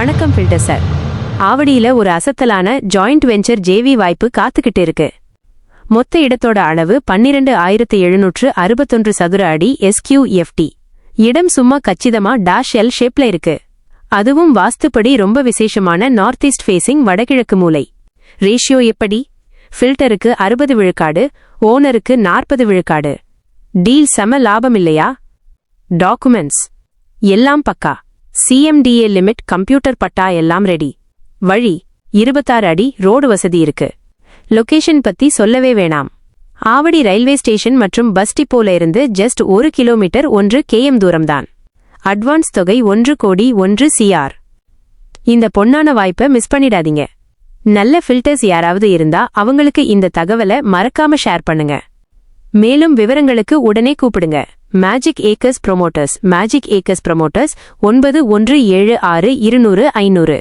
வணக்கம் filter sir ஆவடியில ஒரு அசத்தலான ஜாயிண்ட் வெஞ்சர் ஜேவி வாய்ப்பு காத்துக்கிட்டு இருக்கு. மொத்த இடத்தோட அளவு பன்னிரண்டு ஆயிரத்து எழுநூற்று அறுபத்தொன்று சதுர அடி எஸ்கியூஎஃப்டி இடம் சும்மா கச்சிதமா டாஷ் எல் ஷேப்ல இருக்கு. அதுவும் வாஸ்துப்படி ரொம்ப விசேஷமான நார்த் ஈஸ்ட் ஃபேசிங் வடகிழக்கு மூலை. ரேஷியோ எப்படி? ஃபில்டருக்கு அறுபது விழுக்காடு ஓனருக்கு நாற்பது விழுக்காடு. டீல் செம லாபம் இல்லையா? டாக்குமெண்ட்ஸ் எல்லாம் பக்கா. சிஎம்டிஏ லிமிட் கம்ப்யூட்டர் பட்டா எல்லாம் ரெடி வழி இருபத்தாறு அடி ரோடு வசதி இருக்கு. லொகேஷன் பத்தி சொல்லவே வேணாம். ஆவடி ரயில்வே ஸ்டேஷன் மற்றும் பஸ் டிப்போல இருந்து ஜஸ்ட் ஒரு கிலோமீட்டர் ஒன்று கேஎம் தூரம்தான். அட்வான்ஸ் தொகை ஒன்று கோடி ஒன்று சிஆர் இந்த பொன்னான வாய்ப்பை மிஸ் பண்ணிடாதீங்க. நல்ல ஃபில்டர்ஸ் யாராவது இருந்தா அவங்களுக்கு இந்த தகவலை மறக்காம ஷேர் பண்ணுங்க. மேலும் விவரங்களுக்கு உடனே கூப்பிடுங்க. Magic acres promoters magic acres promoters ஒன்பது ஒன்று ஏழு ஆறு இருநூறு ஐநூறு.